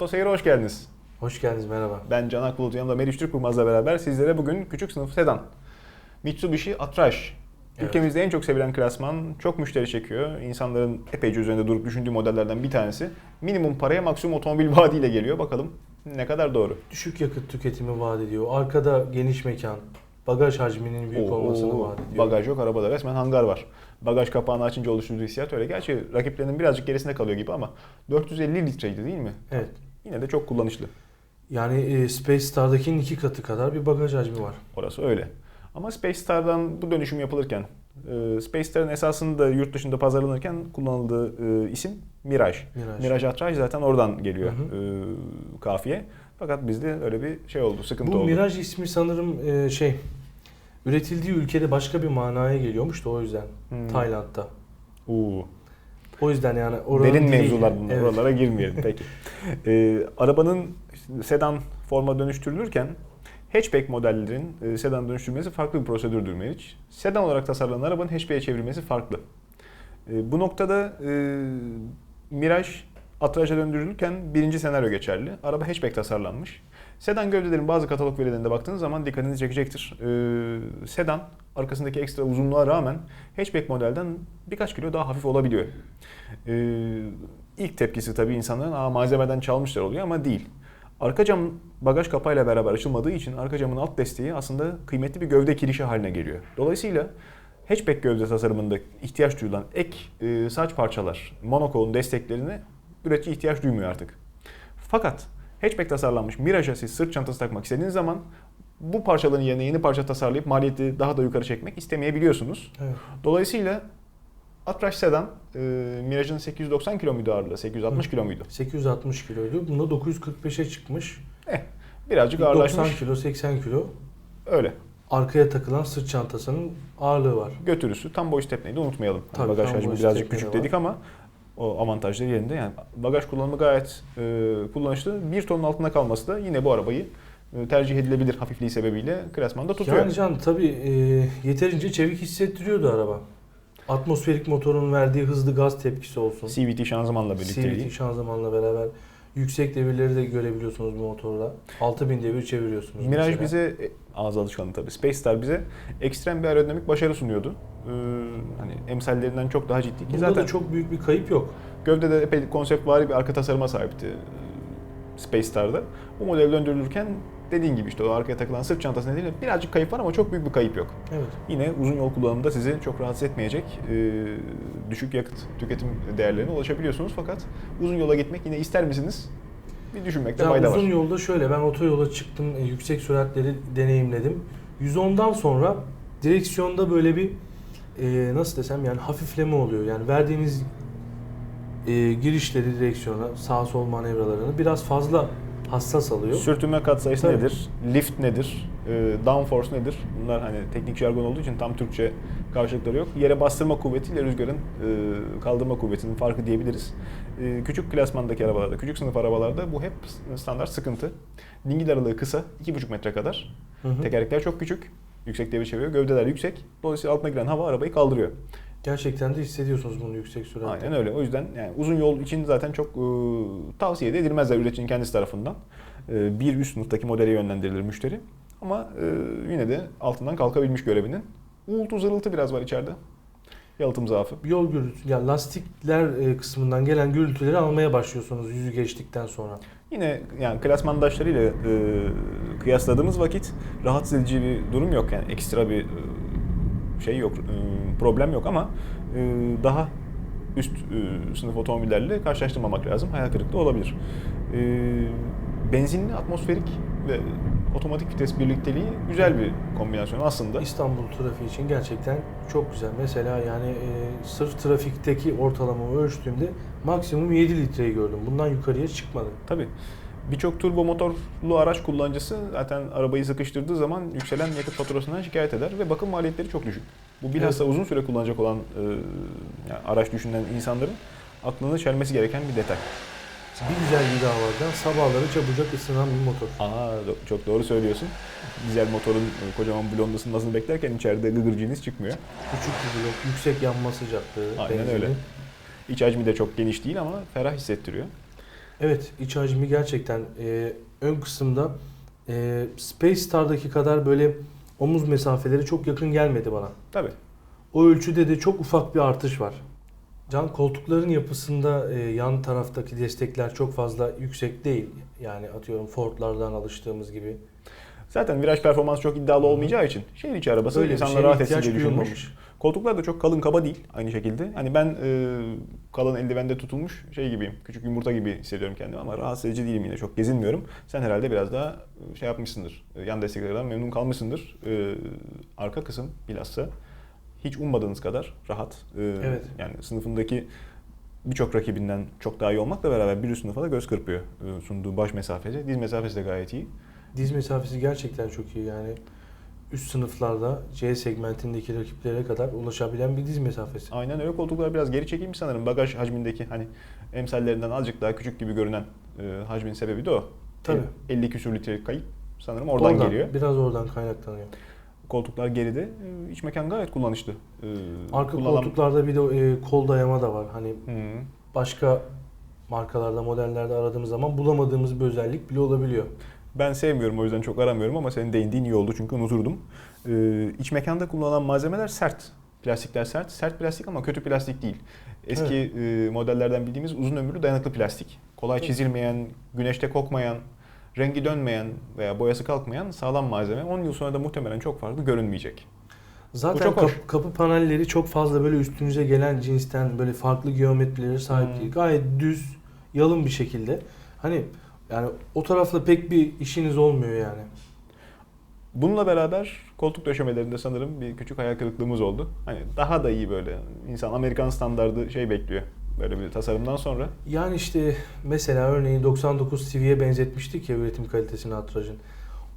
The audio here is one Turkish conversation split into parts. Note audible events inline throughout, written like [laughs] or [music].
Otoseyir'e hoş geldiniz. Hoş geldiniz merhaba. Ben Can Akbulut, yanımda Meriç Türkbulmaz'la beraber sizlere bugün küçük sınıf sedan. Mitsubishi Atraş. Evet. Ülkemizde en çok sevilen klasman, çok müşteri çekiyor. İnsanların epeyce üzerinde durup düşündüğü modellerden bir tanesi. Minimum paraya maksimum otomobil [laughs] vaadiyle geliyor. Bakalım ne kadar doğru. Düşük yakıt tüketimi vaat ediyor. Arkada geniş mekan, bagaj hacminin büyük Oo, olmasını vaat ediyor. Bagaj yok, arabada resmen hangar var. Bagaj kapağını açınca oluşturduğu hissiyat öyle. Gerçi rakiplerinin birazcık gerisinde kalıyor gibi ama 450 litreydi değil mi? Evet. Yine de çok kullanışlı. Yani e, Space Star'dakinin iki katı kadar bir bagaj hacmi var. Orası öyle. Ama Space Star'dan bu dönüşüm yapılırken, e, Space Star'ın esasında yurt dışında pazarlanırken kullanıldığı e, isim Mirage. Mirage. Mirage Attrage zaten oradan geliyor Hı e, kafiye. Fakat bizde öyle bir şey oldu, sıkıntı Bu oldu. Mirage ismi sanırım e, şey üretildiği ülkede başka bir manaya geliyormuş da o yüzden Hmm. Tayland'da. Uuu. O yüzden yani oranın Derin mevzular bunlar. Evet. Oralara girmeyelim. Peki. [laughs] E, arabanın sedan forma dönüştürülürken hatchback modellerin e, sedan dönüştürmesi farklı bir prosedürdür Meriç. Sedan olarak tasarlanan arabanın hatchback'e çevrilmesi farklı. E, bu noktada e, Mirage Atrage'a döndürülürken birinci senaryo geçerli. Araba hatchback tasarlanmış. Sedan gövdelerin bazı katalog verilerine baktığınız zaman dikkatinizi çekecektir. E, sedan arkasındaki ekstra uzunluğa rağmen hatchback modelden birkaç kilo daha hafif olabiliyor. Ee, ilk tepkisi tabii insanların Aa, malzemeden çalmışlar oluyor ama değil. Arka cam bagaj kapağıyla beraber açılmadığı için arka camın alt desteği aslında kıymetli bir gövde kirişi haline geliyor. Dolayısıyla hatchback gövde tasarımında ihtiyaç duyulan ek e, saç parçalar, monoco'nun desteklerine üretici ihtiyaç duymuyor artık. Fakat hatchback tasarlanmış Mirage'a siz sırt çantası takmak istediğiniz zaman bu parçaların yerine yeni parça tasarlayıp maliyeti daha da yukarı çekmek istemeyebiliyorsunuz. Evet. Dolayısıyla Atraş Sedan, e, Mirage'ın 890 kilo muydu ağırlığı? 860 kilo muydu? 860 kiloydu. Bunda 945'e çıkmış. Birazcık 90 ağırlaşmış. kilo, 80 kilo. Öyle. Arkaya takılan sırt çantasının ağırlığı var. Götürüsü tam boy stepneyi de unutmayalım. Tabii, bagaj hacmi birazcık küçük var. dedik ama o avantajları yerinde. Yani bagaj kullanımı gayet e, kullanışlı. Bir tonun altında kalması da yine bu arabayı e, tercih edilebilir hafifliği sebebiyle klasmanda tutuyor. Yani can tabii e, yeterince çevik hissettiriyordu araba. Atmosferik motorun verdiği hızlı gaz tepkisi olsun. CVT şanzımanla birlikte. CVT şanzımanla beraber yüksek devirleri de görebiliyorsunuz bu motorda. 6000 devir çeviriyorsunuz Mirage mesela. bize e, ağız alışkanlığı tabii. Space Star bize ekstrem bir aerodinamik başarı sunuyordu. Ee, hani emsallerinden çok daha ciddi Bunda zaten da çok büyük bir kayıp yok. Gövdede epey konseptvari bir arka tasarıma sahipti e, Space Star'da. Bu model döndürülürken dediğin gibi işte o arkaya takılan sırt çantası nedeniyle birazcık kayıp var ama çok büyük bir kayıp yok. Evet. Yine uzun yol kullanımında sizi çok rahatsız etmeyecek e, düşük yakıt tüketim değerlerine ulaşabiliyorsunuz. Fakat uzun yola gitmek yine ister misiniz? Bir düşünmekte Ya fayda uzun var. yolda şöyle ben otoyola çıktım, e, yüksek süratleri deneyimledim. 110'dan sonra direksiyonda böyle bir e, nasıl desem yani hafifleme oluyor. Yani verdiğiniz e, girişleri direksiyona, sağ sol manevralarını biraz fazla hassas alıyor. Sürtünme katsayısı Tabii. nedir? Lift nedir? E, downforce nedir? Bunlar hani teknik jargon olduğu için tam Türkçe karşılıkları yok. Yere bastırma kuvvetiyle rüzgarın e, kaldırma kuvvetinin farkı diyebiliriz. E, küçük klasmandaki arabalarda, küçük sınıf arabalarda bu hep standart sıkıntı. Dingil aralığı kısa, 2,5 metre kadar. Hı hı. Tekerlekler çok küçük, yüksek devir çeviriyor, gövdeler yüksek. Dolayısıyla altına giren hava arabayı kaldırıyor. Gerçekten de hissediyorsunuz bunu yüksek süratte. Aynen öyle. O yüzden yani uzun yol için zaten çok e, tavsiye de edilmezler üreticinin kendisi tarafından. E, bir üst sınıftaki modele yönlendirilir müşteri. Ama e, yine de altından kalkabilmiş görevinin. Uğultu zırıltı biraz var içeride. Yalıtım zaafı. Yol gürültü, yani lastikler e, kısmından gelen gürültüleri almaya başlıyorsunuz yüzü geçtikten sonra. Yine yani klasmandaşlarıyla e, kıyasladığımız vakit rahatsız edici bir durum yok. Yani ekstra bir e, şey yok, e, problem yok ama e, daha üst e, sınıf otomobillerle karşılaştırmamak lazım. Hayal kırıklığı olabilir. E, benzinli, atmosferik ve otomatik vites birlikteliği güzel bir kombinasyon aslında. İstanbul trafiği için gerçekten çok güzel. Mesela yani e, sırf trafikteki ortalamamı ölçtüğümde maksimum 7 litreyi gördüm. Bundan yukarıya çıkmadı. Tabii. Birçok turbo motorlu araç kullanıcısı zaten arabayı sıkıştırdığı zaman yükselen yakıt faturasından şikayet eder ve bakım maliyetleri çok düşük. Bu bilhassa uzun süre kullanacak olan e, yani araç düşünen insanların aklını çelmesi gereken bir detay. Bir güzel da sabahları çabucak ısınan bir motor. Aa do- çok doğru söylüyorsun. Dizel motorun e, kocaman blond ısınmasını beklerken içeride gıgırcığınız çıkmıyor. Küçük bir blok, yüksek yanma sıcaklığı. Aynen benzinli. öyle. İç hacmi de çok geniş değil ama ferah hissettiriyor. Evet, iç hacmi gerçekten e, ön kısımda e, Space Star'daki kadar böyle omuz mesafeleri çok yakın gelmedi bana. Tabii. O ölçüde de çok ufak bir artış var. Can koltukların yapısında e, yan taraftaki destekler çok fazla yüksek değil. Yani atıyorum Ford'lardan alıştığımız gibi. Zaten viraj performansı çok iddialı olmayacağı için şehir içi arabası Böyle bir insanlar şeye rahat etsin diye düşünmüş. duyulmamış. Koltuklar da çok kalın kaba değil aynı şekilde. Hani ben e, kalın eldivende tutulmuş şey gibiyim. Küçük yumurta gibi hissediyorum kendimi ama rahatsız edici değilim yine. Çok gezinmiyorum. Sen herhalde biraz daha e, şey yapmışsındır. e, Yan desteklerden memnun kalmışsındır. E, arka kısım bilhassa hiç ummadığınız kadar rahat. E, Evet. Yani sınıfındaki birçok rakibinden çok daha iyi olmakla beraber bir üst sınıfa da göz kırpıyor e, sunduğu baş mesafesi. Diz mesafesi de gayet iyi. Diz mesafesi gerçekten çok iyi yani. Üst sınıflarda C segmentindeki rakiplere kadar ulaşabilen bir diz mesafesi. Aynen öyle koltuklar biraz geri çekilmiş sanırım. Bagaj hacmindeki hani emsallerinden azıcık daha küçük gibi görünen e, hacmin sebebi de o. Tabii. 50 küsür litrelik kayıp sanırım oradan, geliyor. Biraz oradan kaynaklanıyor. Koltuklar geride. E, iç mekan gayet kullanışlı. E, Arka kullanılan- koltuklarda bir de e, kol dayama da var. Hani Hı. başka markalarda, modellerde aradığımız zaman bulamadığımız bir özellik bile olabiliyor. Ben sevmiyorum o yüzden çok aramıyorum ama senin değindiğin iyi oldu çünkü unuturdum. E, iç mekanda kullanılan malzemeler sert. Plastikler sert. Sert plastik ama kötü plastik değil. Eski e, modellerden bildiğimiz uzun ömürlü dayanıklı plastik. Kolay Evet. çizilmeyen, güneşte kokmayan, rengi dönmeyen veya boyası kalkmayan sağlam malzeme. 10 yıl sonra da muhtemelen çok farklı görünmeyecek. Zaten çok hoş. kap- kapı panelleri çok fazla böyle üstünüze gelen cinsten böyle farklı geometrilere sahip Hmm. değil. Gayet düz, yalın bir şekilde. Hani yani o tarafla pek bir işiniz olmuyor yani. Bununla beraber koltuk döşemelerinde sanırım bir küçük hayal kırıklığımız oldu. Hani daha da iyi böyle. İnsan Amerikan standardı şey bekliyor. Böyle bir tasarımdan sonra. Yani işte mesela örneğin 99 CV'ye benzetmiştik ya üretim kalitesini Atraj'ın.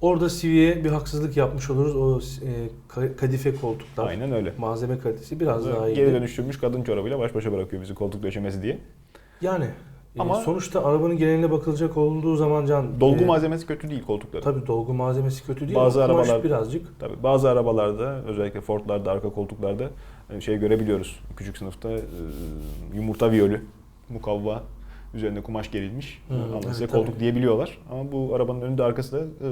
Orada CV'ye bir haksızlık yapmış oluruz. O e, ka- kadife koltuklar, Aynen öyle. malzeme kalitesi biraz daha iyi. Geri dönüştürmüş kadın çorabıyla baş başa bırakıyor bizi koltuk döşemesi diye. Yani Ama- Ama sonuçta arabanın geneline bakılacak olduğu zaman can Dolgu e, malzemesi kötü değil koltukların. Tabii dolgu malzemesi kötü değil Bazı arabalar- birazcık. Tabii bazı arabalarda özellikle Ford'larda arka koltuklarda e, şey görebiliyoruz. Küçük sınıfta e, yumurta viyolü, mukavva üzerine kumaş gerilmiş. Hı, Ama evet, tabii. koltuk diyebiliyorlar. Ama bu arabanın önünde arkası da e,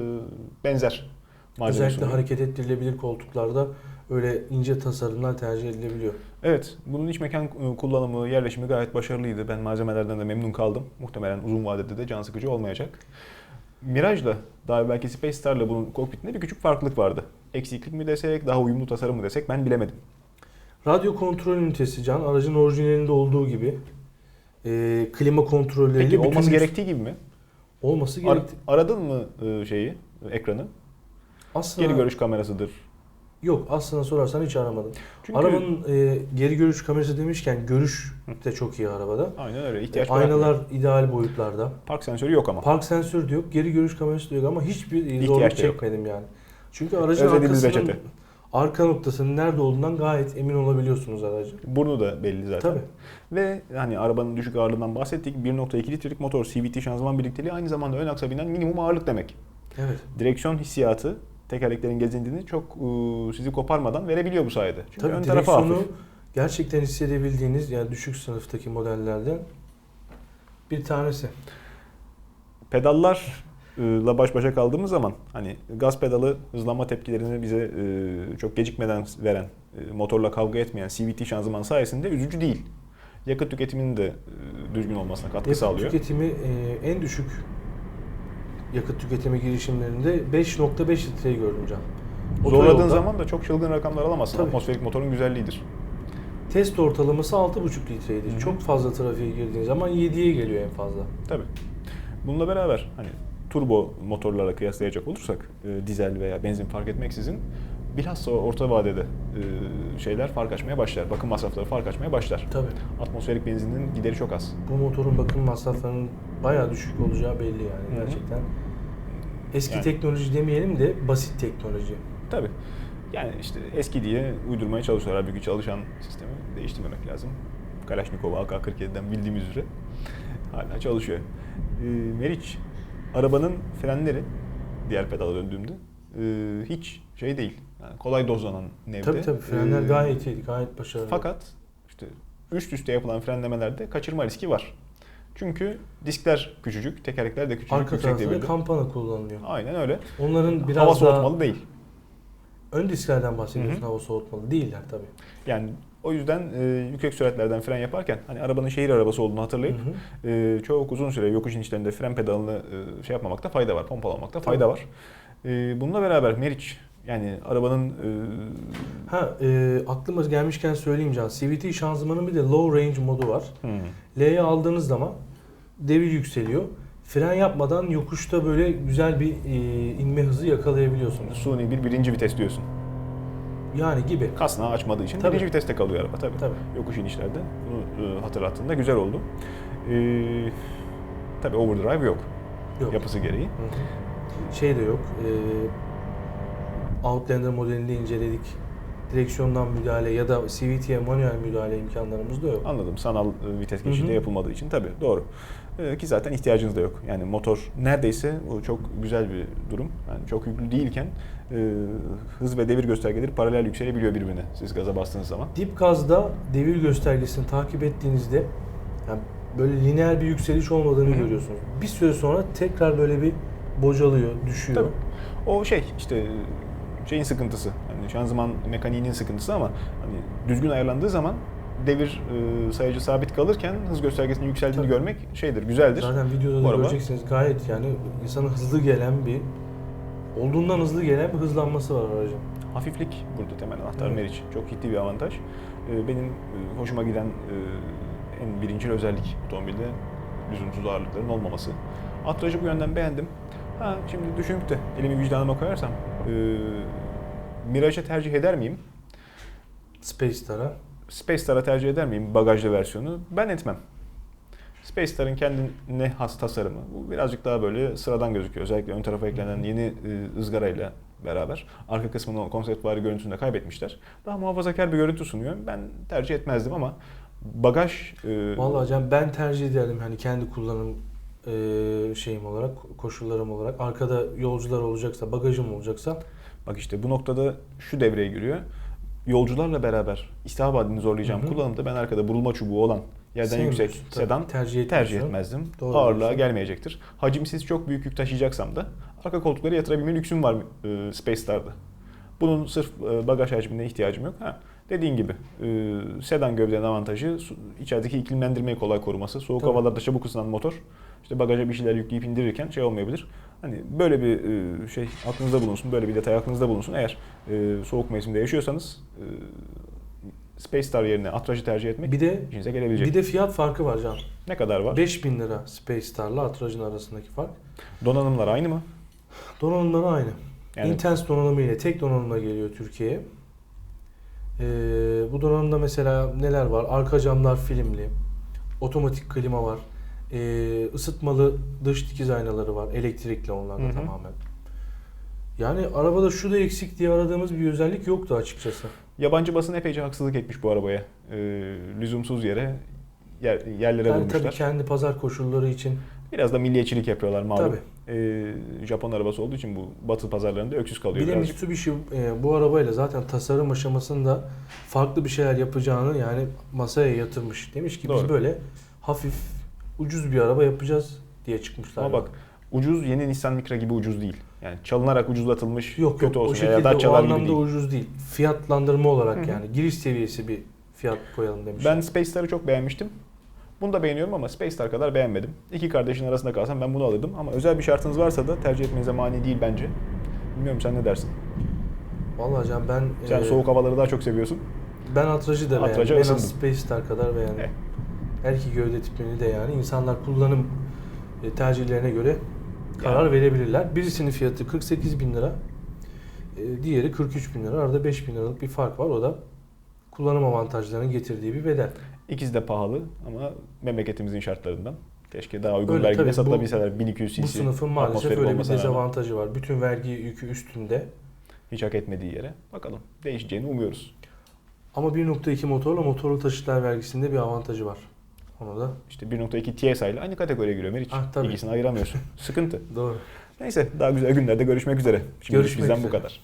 benzer malzeme Özellikle sunuyor. hareket ettirilebilir koltuklarda öyle ince tasarımlar tercih edilebiliyor. Evet, bunun iç mekan e, kullanımı, yerleşimi gayet başarılıydı. Ben malzemelerden de memnun kaldım. Muhtemelen uzun vadede de can sıkıcı olmayacak. Mirage'la, daha belki Space Star'la bunun kokpitinde bir küçük farklılık vardı. Eksiklik mi desek, daha uyumlu tasarım mı desek ben bilemedim. Radyo kontrol ünitesi can aracın orijinalinde olduğu gibi e, klima kontrolleri Peki olması gerektiği gibi mi? olması Ar- gerekti. aradın mı e, şeyi, ekranı? Aslında Geri görüş kamerasıdır. yok aslında sorarsan hiç aramadım. Çünkü Arabanın e, geri görüş kamerası demişken görüş de çok iyi arabada. aynen öyle ihtiyaç Aynalar bırakmıyor. ideal boyutlarda. Park sensörü yok ama. Park sensörü de yok, geri görüş kamerası da yok ama hiçbir zorluk da yok. çekmedim yani. Çünkü aracın Özlediğimiz arkasının reçete. Arka noktasının nerede olduğundan gayet emin olabiliyorsunuz aracın. Burnu da belli zaten. Tabii. Ve hani arabanın düşük ağırlığından bahsettik. 1.2 litrelik motor, CVT şanzıman birlikteliği aynı zamanda ön aksa binen minimum ağırlık demek. Evet. Direksiyon hissiyatı tekerleklerin gezindiğini çok e, sizi koparmadan verebiliyor bu sayede. Çünkü Tabii ön direksiyonu hafif. gerçekten hissedebildiğiniz yani düşük sınıftaki modellerden bir tanesi. Pedallarla baş başa kaldığımız zaman hani gaz pedalı hızlanma tepkilerini bize çok gecikmeden veren, motorla kavga etmeyen CVT şanzıman sayesinde üzücü değil. Yakıt tüketiminin de düzgün olmasına katkı Yakıt sağlıyor. tüketimi e, en düşük yakıt tüketimi girişimlerinde 5.5 litreyi gördüm can. Zorladığın zaman da çok çılgın rakamlar alamazsın. Tabii. Atmosferik motorun güzelliğidir. test ortalaması 6.5 litreydi. Hı hı. Çok fazla trafiğe girdiğin zaman 7'ye geliyor en fazla. Tabii. Bununla beraber hani turbo motorlarla kıyaslayacak olursak e, dizel veya benzin fark etmeksizin bilhassa orta vadede e, şeyler fark açmaya başlar. Bakım masrafları fark açmaya başlar. Tabii. Atmosferik benzinin gideri çok az. Bu motorun bakım masraflarının bayağı düşük olacağı belli yani Hı hı. gerçekten. Eski Yani. teknoloji demeyelim de basit teknoloji. Tabii. Yani işte eski diye uydurmaya çalışıyorlar. Halbuki çalışan sistemi değiştirmemek lazım. Kalashnikov AK-47'den bildiğimiz üzere hala çalışıyor. E, Meriç, arabanın frenleri diğer pedala döndüğümde e, hiç şey değil. Yani kolay dozlanan nevde. Tabii tabii frenler E, gayet iyi, gayet başarılı. Fakat işte üst üste yapılan frenlemelerde kaçırma riski var. Çünkü diskler küçücük, tekerlekler de küçücük, Arka tarafta da kampana kullanılıyor. Aynen öyle. Onların biraz Hava daha soğutmalı değil. ön disklerden bahsediyorsun Hı hı. hava soğutmalı değiller tabii. Yani o yüzden e, yüksek süratlerden fren yaparken hani arabanın şehir arabası olduğunu hatırlayıp Hı hı. e, çok uzun süre yokuş inişlerinde fren pedalını e, şey yapmamakta fayda var, pompalamakta fayda var. E, bununla beraber Meriç yani arabanın e, Ha e, aklıma gelmişken söyleyeyim Can. CVT şanzımanın bir de low range modu var. hmm, L'ye aldığınız zaman devir yükseliyor. Fren yapmadan yokuşta böyle güzel bir e, inme hızı yakalayabiliyorsunuz. suni bir birinci vites diyorsun. Yani gibi. Kasnağı açmadığı için Tabii. birinci viteste kalıyor araba tabii. Tabii. Yokuş inişlerde bunu e, hatırlattığında güzel oldu. E, tabii overdrive yok, Yok. yapısı gereği. Hı hı. Şey de yok. E, Outlander modelinde inceledik. Direksiyondan müdahale ya da CVT'ye manuel müdahale imkanlarımız da yok. Anladım. Sanal e, vites Hı geçişi de yapılmadığı için tabii doğru. E, ki zaten ihtiyacınız da yok. Yani motor neredeyse o çok güzel bir durum. Yani çok yüklü değilken e, hız ve devir göstergeleri paralel yükselebiliyor birbirine siz gaza bastığınız zaman. Dip gazda devir göstergesini takip ettiğinizde yani böyle lineer bir yükseliş olmadığını Hı hı. görüyorsunuz. Bir süre sonra tekrar böyle bir bocalıyor, düşüyor. Tabii. O şey işte şeyin sıkıntısı. Şanzıman mekaniğinin sıkıntısı ama hani düzgün ayarlandığı zaman devir e, sayıcı sabit kalırken hız göstergesinin yükseldiğini Tabii. görmek şeydir, güzeldir. Zaten videoda Bu da araba- göreceksiniz gayet yani insana hızlı gelen bir olduğundan hızlı gelen bir hızlanması var aracın. Hafiflik burada temel anahtar Evet. Meriç. Çok ciddi bir avantaj. Ee, Benim e, hoşuma giden e, en birincil özellik otomobilde lüzumsuz ağırlıkların olmaması. Atrajı bu yönden beğendim. Ha şimdi düşünüp de elimi vicdanıma koyarsam e, Mirage'ı tercih eder miyim? Space Star'a. Space Star'a tercih eder miyim bagajlı versiyonu? Ben etmem. Space Star'ın kendine has tasarımı. Bu birazcık daha böyle sıradan gözüküyor. Özellikle ön tarafa eklenen yeni e, ızgarayla beraber. Arka kısmının o konseptvari görüntüsünü de kaybetmişler. Daha muhafazakar bir görüntü sunuyor. Ben tercih etmezdim ama bagaj... e, Vallahi Can ben tercih ederdim hani kendi kullanım e, şeyim olarak, koşullarım olarak. Arkada yolcular olacaksa, bagajım olacaksa Bak işte bu noktada şu devreye giriyor. Yolcularla beraber istihap adını zorlayacağım kullanımda ben arkada burulma çubuğu olan yerden yüksek Tabii, sedan tercih tercih etmiyorsun. etmezdim. Doğru Ağırlığa diyorsun. gelmeyecektir. Hacimsiz çok büyük yük taşıyacaksam da arka koltukları yatırabilme lüksüm var e, Space Star'da. Bunun sırf e, bagaj hacmine ihtiyacım yok. Ha, dediğin gibi e, sedan gövdenin avantajı su- içerideki iklimlendirmeyi kolay koruması. Soğuk havalarda çabuk ısınan motor işte bagaja bir şeyler yükleyip indirirken şey olmayabilir. Hani böyle bir e, şey aklınızda bulunsun, böyle bir detay aklınızda bulunsun. Eğer e, soğuk mevsimde yaşıyorsanız e, Space Star yerine Atraj'ı tercih etmek bir de işinize gelebilecek. bir de fiyat farkı var Can. ne kadar var? 5000 lira Space Star'la Atraj'ın arasındaki fark. Donanımlar aynı mı? Donanımları aynı. Yani Intense donanımı ile tek donanımla geliyor Türkiye'ye. Ee, bu donanımda mesela neler var? Arka camlar filmli, otomatik klima var, ee, ısıtmalı dış dikiz aynaları var, elektrikli onlar da Hı hı. tamamen. Yani arabada şu da eksik diye aradığımız bir özellik yoktu açıkçası. yabancı basın epeyce haksızlık etmiş bu arabaya. E, lüzumsuz yere yer, yerlere Yani vurmuşlar. tabii kendi pazar koşulları için Biraz da milliyetçilik yapıyorlar malum. Tabii. E, Japon arabası olduğu için bu batı pazarlarında öksüz kalıyor Bir de. Mitsubishi e, bu arabayla zaten tasarım aşamasında farklı bir şeyler yapacağını yani masaya yatırmış. Demiş ki Doğru. biz böyle hafif ucuz bir araba yapacağız diye çıkmışlar. Ama bak ucuz yeni Nissan Micra gibi ucuz değil. Yani çalınarak ucuzlatılmış yok kötü yok o olsun veya şekilde o Dacia'lar gibi anlamda değil. ucuz değil. Fiyatlandırma olarak Hı yani giriş seviyesi bir fiyat koyalım demiş. Ben Space Star'ı çok beğenmiştim. Bunu da beğeniyorum ama Space Star kadar beğenmedim. İki kardeşin arasında kalsam ben bunu alırdım. Ama özel bir şartınız varsa da tercih etmenize mani değil bence. Bilmiyorum sen ne dersin? Vallahi Can ben Sen e, soğuk havaları daha çok seviyorsun. ben Atraj'ı da beğendim. Atraja En az ısındım. Space Star kadar beğendim. Evet. Her iki gövde tipini de yani insanlar kullanım e, tercihlerine göre karar Yani. verebilirler. Birisinin fiyatı 48 bin lira, e, diğeri 43 bin lira. Arada 5 bin liralık bir fark var. O da kullanım avantajlarının getirdiği bir bedel. İkisi de pahalı ama memleketimizin şartlarından. Keşke daha uygun Öyle, vergiyle satılabilseler 1200 cc. Bu sınıfın maalesef öyle bir rağmen dezavantajı var. Bütün vergi yükü üstünde. Hiç hak etmediği yere. Bakalım değişeceğini umuyoruz. Ama 1.2 motorla motorlu taşıtlar vergisinde bir avantajı var. Onu da İşte 1.2 TSI ile aynı kategoriye giriyor Meriç. Ah, tabii. İkisini ayıramıyorsun. [laughs] Sıkıntı. doğru. Neyse daha güzel günlerde görüşmek üzere. Şimdi Görüşmek bizden bu üzere. kadar.